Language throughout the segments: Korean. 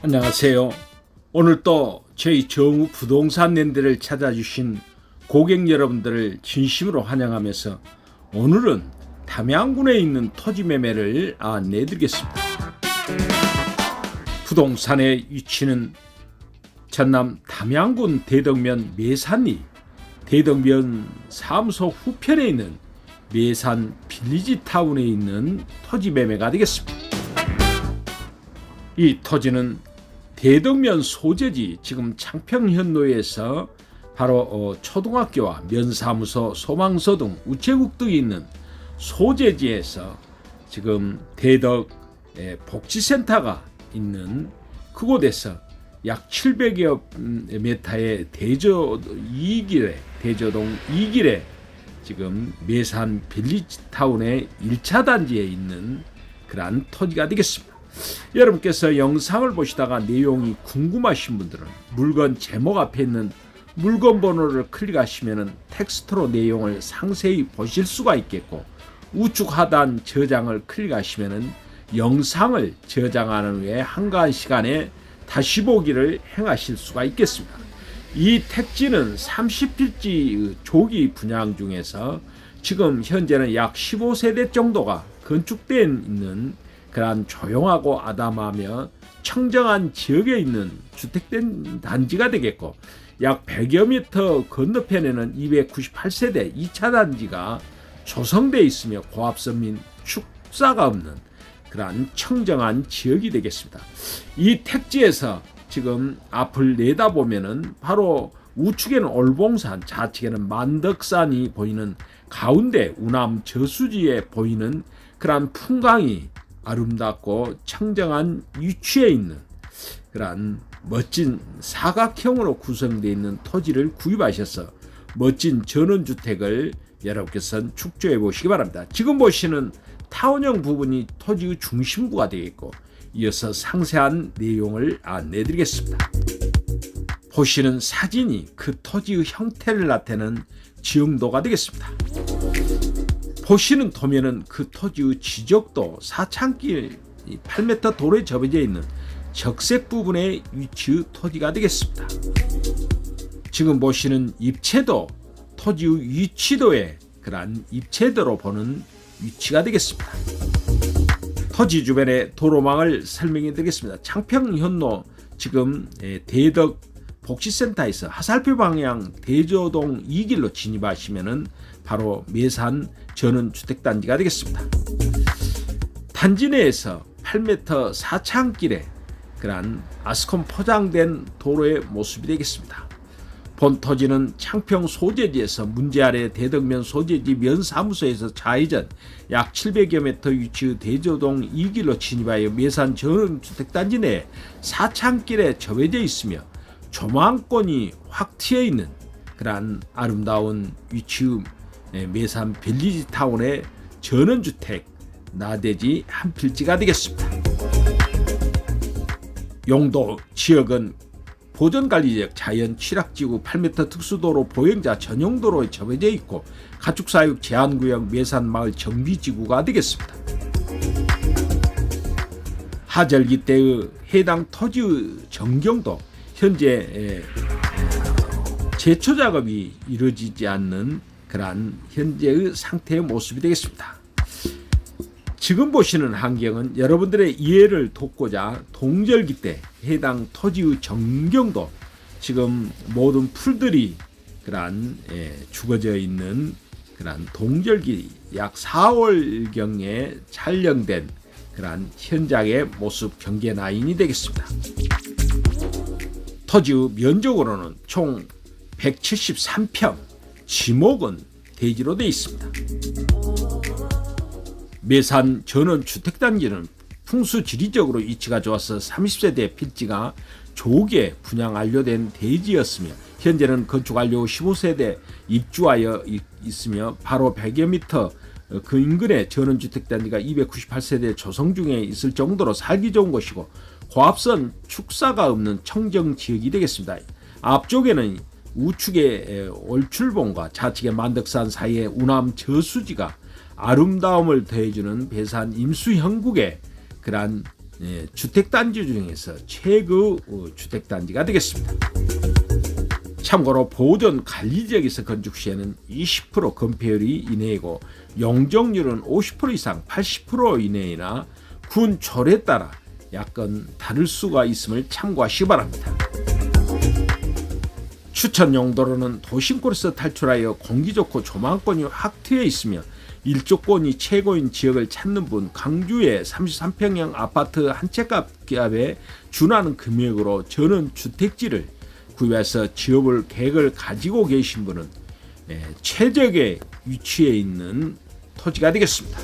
안녕하세요. 오늘 또 저희 정우 부동산 랜드를 찾아주신 고객 여러분들을 진심으로 환영하면서 오늘은 담양군에 있는 토지 매매를 안내드리겠습니다. 부동산의 위치는 전남 담양군 대덕면 매산리 대덕면 사무소 후편에 있는 매산 빌리지 타운에 있는 토지 매매가 되겠습니다. 이 토지는 대덕면 소재지 지금 창평현로에서 바로 어, 초등학교와 면사무소, 소방서 등 우체국 등이 있는 소재지에서 지금 대덕 에, 복지센터가 있는 그곳에서 약 700여 메타의 대저 2길에 대저동 2길에 지금 매산 빌리지타운의 1차 단지에 있는 그러한 토지가 되겠습니다. 여러분께서 영상을 보시다가 내용이 궁금하신 분들은 물건 제목 앞에 있는 물건 번호를 클릭하시면 텍스트로 내용을 상세히 보실 수가 있겠고 우측 하단 저장을 클릭하시면 영상을 저장하는 후에 한가한 시간에 다시 보기를 행하실 수가 있겠습니다. 이 택지는 30필지 조기 분양 중에서 지금 현재는 약 15세대 정도가 건축돼 있는 그러한 조용하고 아담하며 청정한 지역에 있는 주택된 단지가 되겠고 약 100여 미터 건너편에는 298세대 2차 단지가 조성돼 있으며 고압선 및 축사가 없는 그러한 청정한 지역이 되겠습니다. 이 택지에서 지금 앞을 내다보면은 바로 우측에는 올봉산, 좌측에는 만덕산이 보이는 가운데 우남 저수지에 보이는 그러한 풍광이 아름답고 청정한 위치에 있는 그러한 멋진 사각형으로 구성되어 있는 토지를 구입하셔서 멋진 전원주택을 여러분께서는 축조해 보시기 바랍니다. 지금 보시는 타원형 부분이 토지의 중심부가 되겠고 이어서 상세한 내용을 안내 드리겠습니다. 보시는 사진이 그 토지의 형태를 나타내는 지형도가 되겠습니다. 보시는 도면은 그 토지의 지적도 사창길 8m 도로에 접어져 있는 적색 부분의 위치의 토지가 되겠습니다. 지금 보시는 입체도 토지의 위치도에 그러한 입체도로 보는 위치가 되겠습니다. 토지 주변의 도로망을 설명해 드리겠습니다. 창평현로 지금 예, 대덕 복지센터에서 하살표 방향 대저동 2길로 진입하시면은 바로 매산 전원 주택단지가 되겠습니다. 단지 내에서 8m 사창길에 그러한 아스콘 포장된 도로의 모습이 되겠습니다. 본 토지는 창평 소재지에서 문제 아래 대덕면 소재지 면사무소에서 좌회전 약 700여 미터 위치의 대저동 2길로 진입하여 매산 전원주택단지 내 사창길에 접해져 있으며 조망권이 확 트여 있는 그러한 아름다운 위치의 매산 빌리지 타운의 전원주택 나대지 한 필지가 되겠습니다. 용도 지역은 보전관리지역 자연 취락지구 8m 특수도로 보행자 전용도로에 접해져 있고 가축사육 제한구역 매산마을 정비지구가 되겠습니다. 하절기 때의 해당 토지의 정경도 현재 제초 작업이 이루어지지 않는 그러한 현재의 상태의 모습이 되겠습니다. 지금 보시는 환경은 여러분들의 이해를 돕고자 동절기 때 해당 토지의 정경도 지금 모든 풀들이 그러한 예, 죽어져 있는 그러한 동절기 약 4월경에 촬영된 그러한 현장의 모습 경계 라인이 되겠습니다. 토지의 면적으로는 총 173평, 지목은 대지로 되어 있습니다. 매산 전원 주택 단지는 풍수 지리적으로 위치가 좋아서 30세대 필지가 조개 분양 완료된 대지였으며 현재는 건축 완료 15세대 입주하여 있으며 바로 100여 미터 그 인근에 전원주택단지가 298세대 조성 중에 있을 정도로 살기 좋은 곳이고 고압선 축사가 없는 청정 지역이 되겠습니다. 앞쪽에는 우측의 올출봉과 좌측의 만덕산 사이에 우남 저수지가 아름다움을 더해주는 배산 임수형국의 그러한 예, 주택단지 중에서 최고 어, 주택단지가 되겠습니다. 참고로 보존 관리 지역에서 건축 시에는 20% 건폐율이 이내이고 용적률은 50% 이상 80% 이내이나 군 조례에 따라 약간 다를 수가 있음을 참고하시기 바랍니다. 추천 용도로는 도심골에서 탈출하여 공기 좋고 조망권이 확 트여 있으며 일조권이 최고인 지역을 찾는 분 강주의 33평형 아파트 한 채값에 준하는 금액으로 저는 주택지를 구입해서 지어볼 계획을 가지고 계신 분은 예, 최적의 위치에 있는 토지가 되겠습니다.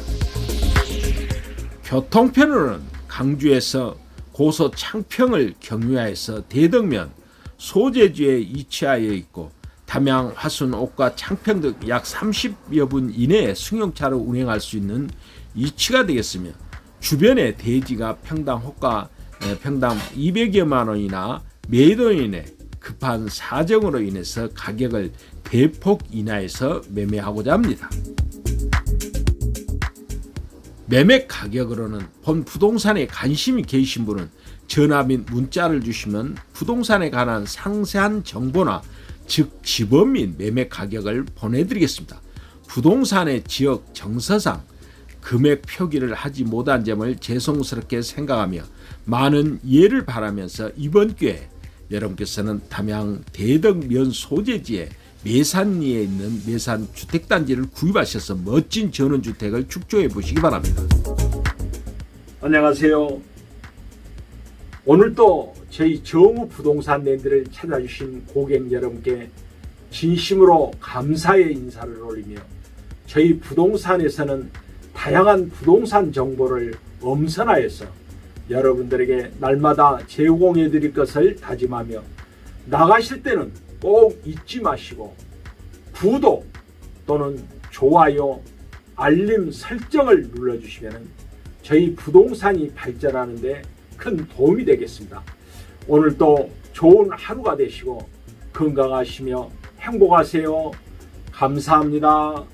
교통편으로는 강주에서 고소 창평을 경유하여서 대덕면 소재지에 위치하여 있고 담양, 화순, 옥과 창평 등 약 30여 분 이내에 승용차를 운행할 수 있는 위치가 되겠으며 주변의 대지가 평당 호가 에, 평당 200여만 원이나 매도 인해 급한 사정으로 인해서 가격을 대폭 인하해서 매매하고자 합니다. 매매 가격으로는 본 부동산에 관심이 계신 분은 전화 및 문자를 주시면 부동산에 관한 상세한 정보나 즉 지번 및 매매 가격을 보내드리겠습니다. 부동산의 지역 정서상 금액 표기를 하지 못한 점을 죄송스럽게 생각하며 많은 이해를 바라면서 이번 기회에 여러분께서는 담양 대덕면 소재지에 매산리에 있는 매산 주택단지를 구입하셔서 멋진 전원주택을 축조해 보시기 바랍니다. 안녕하세요. 오늘도 저희 정우 부동산 랜드를 찾아주신 고객 여러분께 진심으로 감사의 인사를 올리며 저희 부동산에서는 다양한 부동산 정보를 엄선하여서 여러분들에게 날마다 제공해 드릴 것을 다짐하며 나가실 때는 꼭 잊지 마시고 구독 또는 좋아요, 알림 설정을 눌러주시면 저희 부동산이 발전하는데 큰 도움이 되겠습니다. 오늘도 좋은 하루가 되시고 건강하시며 행복하세요. 감사합니다.